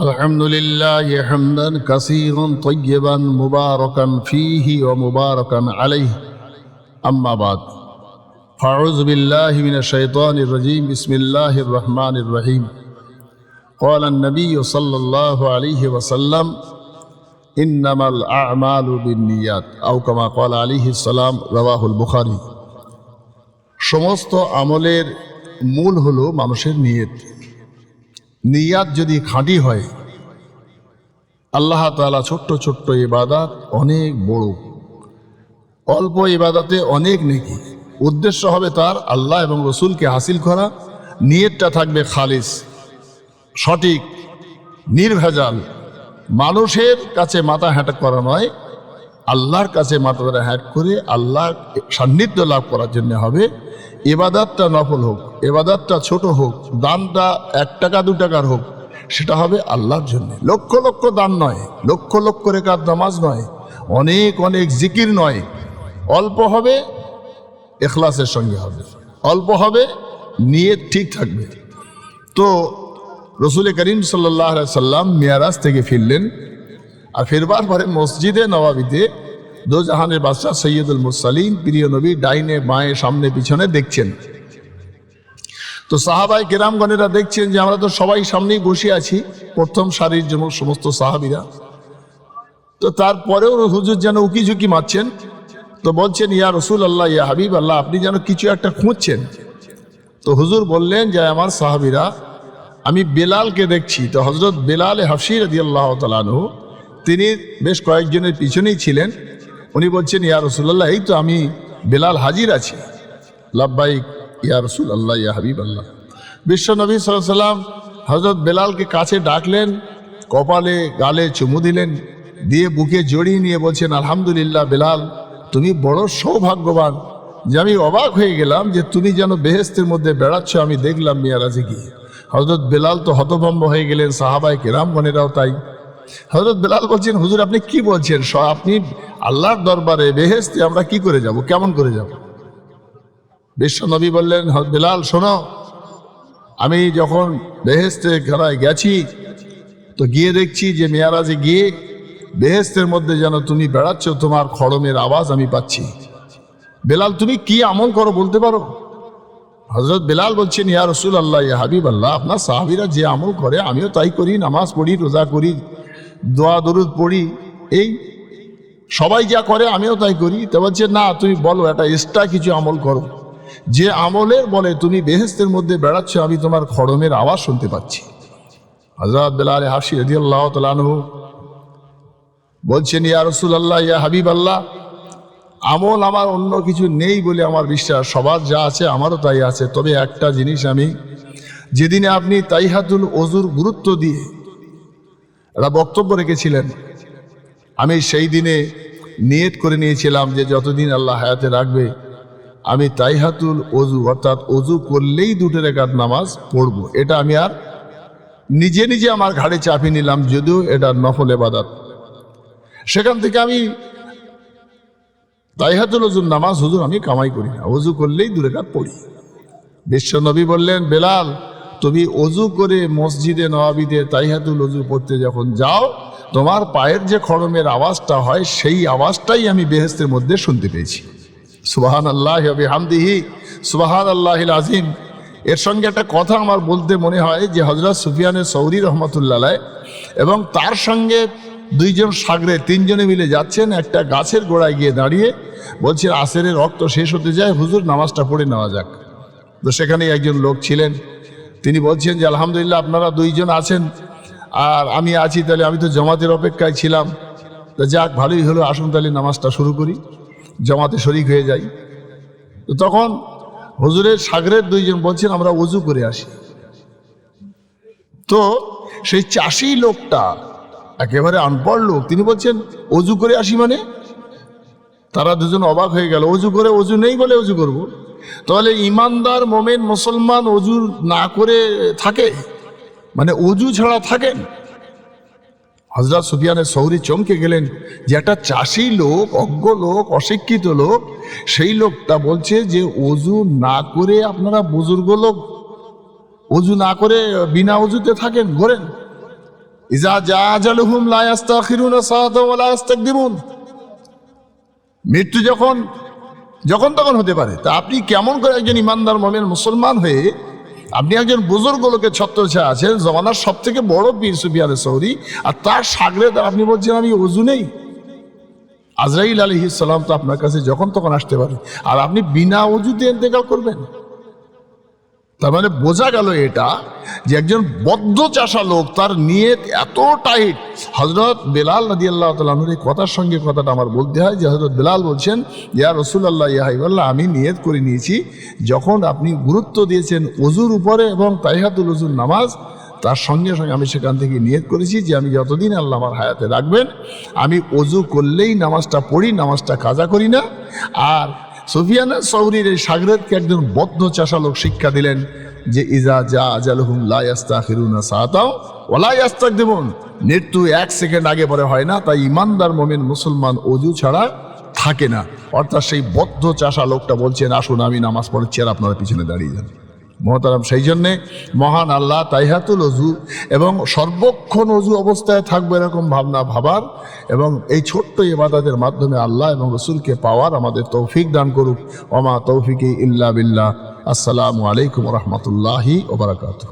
الحمد لله حمدا كثيرا طيبا مباركا فيه ومباركا عليه أما بعد فأعوذ بالله من الشيطان الرجيم بسم الله الرحمن الرحيم قال النبي صلى الله عليه وسلم إنما الأعمال بالنيات أو كما قال عليه السلام رواه البخاري সমস্ত আমলের মূল হলো মানুষের নিয়ত নিয়াত যদি খাঁটি হয়, আল্লাহ তালা ছোট্ট ছোট্ট ইবাদাত অনেক বড়। অল্প ইবাদাতে অনেক নেকি। উদ্দেশ্য হবে তার আল্লাহ এবং রসুলকে হাসিল করা। নিয়তটা থাকবে খালিস, সঠিক, নির্ভেজাল। মানুষের কাছে মাথা হ্যাঁটা করা নয়, আল্লাহর কাছে মাথা হ্যাট করে আল্লাহর সান্নিধ্য লাভ করার জন্য হবে। এবাদাতটা নফল হোক, এবাদাতটা ছোট হোক, দানটা এক টাকা, দু টাকার হোক, সেটা হবে আল্লাহর জন্য। লক্ষ লক্ষ দান নয়, লক্ষ লক্ষ রেখার নামাজ নয়, অনেক অনেক জিকির নয়। অল্প হবে, এখলাসের সঙ্গে হবে। অল্প হবে নিয়ে ঠিক থাকবে। তো রসুল করিম সাল্লাহ সাল্লাম মিয়ারাজ থেকে ফিরলেন আর ফেরবার পরে মসজিদে নবাবিতে দো জাহানের বাদশাহ সৈয়দুল মুসালিম প্রিয় নবী, ডাইনে, বাঁয়ে, সামনে, পিছনে দেখছেন। তো সাহাবাই কেরামগণেরা দেখছেন যে আমরা তো সবাই সামনেই বসে আছি, প্রথম সারির যেমন সমস্ত সাহাবিরা। তো তারপরেও হুজুর যেন উকি ঝুঁকি মারছেন। তো বলছেন, ইয়া রসুল আল্লাহ ইয়া হাবিব আল্লাহ আপনি যেন কিছু একটা খুঁজছেন। তো হুজুর বললেন যে, আমার সাহাবিরা, আমি বেলালকে দেখছি। তো হজরত বেলাল হাফসি রদি আল্লাহ তালানহ তিনি বেশ কয়েকজনের পিছনেই ছিলেন। উনি বলছেন, ইয়া রসুল্লাহ এই তো আমি বেলাল হাজির আছি। লাভবাইক ইয়া রসুল আল্লাহ ইয়া হাবিব আল্লাহ বিশ্ব নবী সাল্লাম হজরত বেলালকে কাছে ডাকলেন, কপালে গালে চুমু দিলেন, দিয়ে বুকে জড়িয়ে নিয়ে বলছেন, আলহামদুলিল্লাহ বেলাল, তুমি বড় সৌভাগ্যবান যে আমি অবাক হয়ে গেলাম যে তুমি যেন বেহেস্তের মধ্যে বেড়াচ্ছ, আমি দেখলাম মিয়ারাজে গিয়ে। হজরত বেলাল তো হতভম্ব হয়ে গেলেন সাহাবাই কেরামগণেরাও তাই। হজরত বেলাল বলছেন, হুজুর, আপনি কি বলছেন? আপনি আল্লাহর দরবারে বেহেস্তে আমরা কি করে যাব? কেমন করে যাব? বিশ্ব নবী বললেন "হ- বেলাল, শোনো, আমি যখন বেহেস্তে ঘরায় গেছি, তো গিয়ে দেখছি যে মেয়ারাজে গিয়ে বেহেস্তের মধ্যে যেন তুমি বেড়াচ্ছ, তোমার খড়মের আওয়াজ আমি পাচ্ছি। বেলাল, তুমি কি আমল করো বলতে পারো? হজরত বেলাল বলছেন, ইয়া রসুল আল্লাহ হাবিব আল্লাহ আপনার সাহাবিরা যে আমল করে, আমিও তাই করি, নামাজ পড়ি, রোজা করি দোয়া দরুদ পড়ি, এই সবাই যা করে আমিও তাই করি। তা বলছে, না, তুমি বলো, একটা এক্সট্রা কিছু আমল করো। যে আমলের বলে তুমি বেহেস্তের মধ্যে বেড়াচ্ছ, আমি তোমার খড়মের আওয়াজ শুনতে পাচ্ছি। হজরত বেলাল হাসি রদি আল্লাহ বলছেন, ইয়া রসুল আল্লাহ ইয়া হাবিব আল্লাহ আমল আমার অন্য কিছু নেই বলে আমার বিশ্বাস। সবার যা আছে আমারও তাই আছে। তবে একটা জিনিস আমি, যেদিনে আপনি তাইহাতুল অজুর গুরুত্ব দিয়ে একটা বক্তব্য রেখেছিলেন। আমি সেই দিনে নিয়ত করে নিয়েছিলাম যে যতদিন আল্লাহ হায়াতে রাখবে, আমি তাইহাতুল অজু অর্থাৎ অজু করলেই দুটো রেখাত নামাজ পড়ব। এটা আমি আর নিজে নিজে আমার ঘাড়ে চাপিয়ে নিলাম, যদিও এটা নফল এবাদাত সেখান থেকে আমি তাইহাতুল অজুর নামাজ হুজুর আমি কামাই করি না অজু করলেই দূরে কাত পড়ি। বিশ্ব নবী বললেন, বেলাল তুমি অজু করে মসজিদে নবাবিতে তাইহাতুল অজু পড়তে যখন যাও, তোমার পায়ের যে খড়মের আওয়াজটা হয়, সেই আওয়াজটাই আমি বেহেস্তের মধ্যে শুনতে পেয়েছি। সুবাহান আল্লাহ হামদিহি সুবাহান আল্লাহিল আজিম এর সঙ্গে একটা কথা আমার বলতে মনে হয় যে হজরত সুফিয়ানের সৌরি রহমতুল্লাহ এবং তার সঙ্গে দুইজন সাগরে, তিনজনে মিলে যাচ্ছেন, একটা গাছের গোড়ায় গিয়ে দাঁড়িয়ে বলছে, আসেরের রক্ত শেষ হতে যায়, হুজুর নামাজটা পড়ে নেওয়া যাক। তো সেখানে একজন লোক ছিলেন। তিনি বলছেন যে, আলহামদুলিল্লাহ, আপনারা দুইজন আছেন আর আমি আছি, তাহলে আমি তো জমাতের অপেক্ষায় ছিলাম। তো যাক, ভালোই হলো, আসুন তাহলে নামাজটা শুরু করি, জমাতে শরিক হয়ে যাই। তো তখন হুজুরের সাগরের দুইজন বলছেন, আমরা উজু করে আসি। তো সেই চাষি লোকটা, একেবারে আনপড় লোক, তিনি বলছেন অজু করে আসি মানে? তারা দুজন অবাক হয়ে গেল অজু করে অজু নেই বলে অজু করব। তাহলে ইমানদার মোমেন মুসলমান অজু না করে থাকে? মানে অজু ছাড়া থাকেন হজরত সুফিয়ানের সৌরি চমকে গেলেন যে একটা চাষি লোক, অজ্ঞ লোক, অশিক্ষিত লোক, সেই লোকটা বলছে যে অজু না করে আপনারা বুজুর্গ লোক। অজু না করে বিনা অজুতে থাকেন, ঘোরেন। ইজা জা আজালুহুম লা ইয়াস্তাখিরুনা সাআতাও ওয়া লা মৃত্যু যখন যখন তখন হতে পারে। তা আপনি কেমন করে একজন ইমানদার মমিন মুসলমান হয়ে আপনি একজন বুজুর্গ লোকের ছত্রছা আছেন, জমানার সব থেকে বড় পীর সুফিয়ারে সৌরি, আর তার সাগরে আপনি বলছেন, আমি অজু নেই? আজরাইল আলহিসাল্লাম তো আপনার কাছে যখন তখন আসতে পারে। আর আপনি বিনা অজুতে ইন্তেকাল করবেন। তার মানে বোঝা গেল এটা যে একজন বদ্ধ চাষা লোক তার নিয়ত এত টাইট হজরত বেলাল নদী আল্লাহ তালুর এই কথার সঙ্গে কথাটা আমার বলতে হয় যে হজরত বেলাল বলছেন, ইয়া রসুল আল্লাহ ইয়াহিবাল্লাহ আমি নিয়ত করে নিয়েছি, যখন আপনি গুরুত্ব দিয়েছেন অজুর উপরে এবং তাইহাতুল অজুর নামাজ, তার সঙ্গে সঙ্গে আমি সেখান থেকে নিয়ত করেছি যে আমি যতদিন আল্লাহ আমার হায়াতে রাখবেন, আমি অজু করলেই নামাজটা পড়ি, নামাজটা কাজা করি না, আর সুফিয়ানা সৌরির এই সাগরেদকে একজন বদ্ধ চাষা লোক শিক্ষা দিলেন যে, ইজা যা আজালহুম লাইয়াস্তা খিরুনা সাতাও ওলাইয়াস্তাক দেবন মৃত্যু এক সেকেন্ড আগে পরে হয় না, তাই ইমানদার মোমেন মুসলমান অজু ছাড়া থাকে না। অর্থাৎ সেই বদ্ধ চাষা লোকটা বলছেন, আসুন, আমি নামাজ পড়েছি আর আপনারা পিছনে দাঁড়িয়ে যান মহতারাম, সেই জন্যে মহান আল্লাহ তাইহাতুল অজু এবং সর্বক্ষণ অজু অবস্থায় থাকবে এরকম ভাবনা ভাবার এবং এই ছোট্ট ইবাদতের মাধ্যমে আল্লাহ এবং রসুলকে পাওয়ার আমাদের তৌফিক দান করুক। অমা তৌফিক ইল্লা বিল্লাহ। আসসালামু আলাইকুম রহমতুল্লাহি ওবরাকাতুহ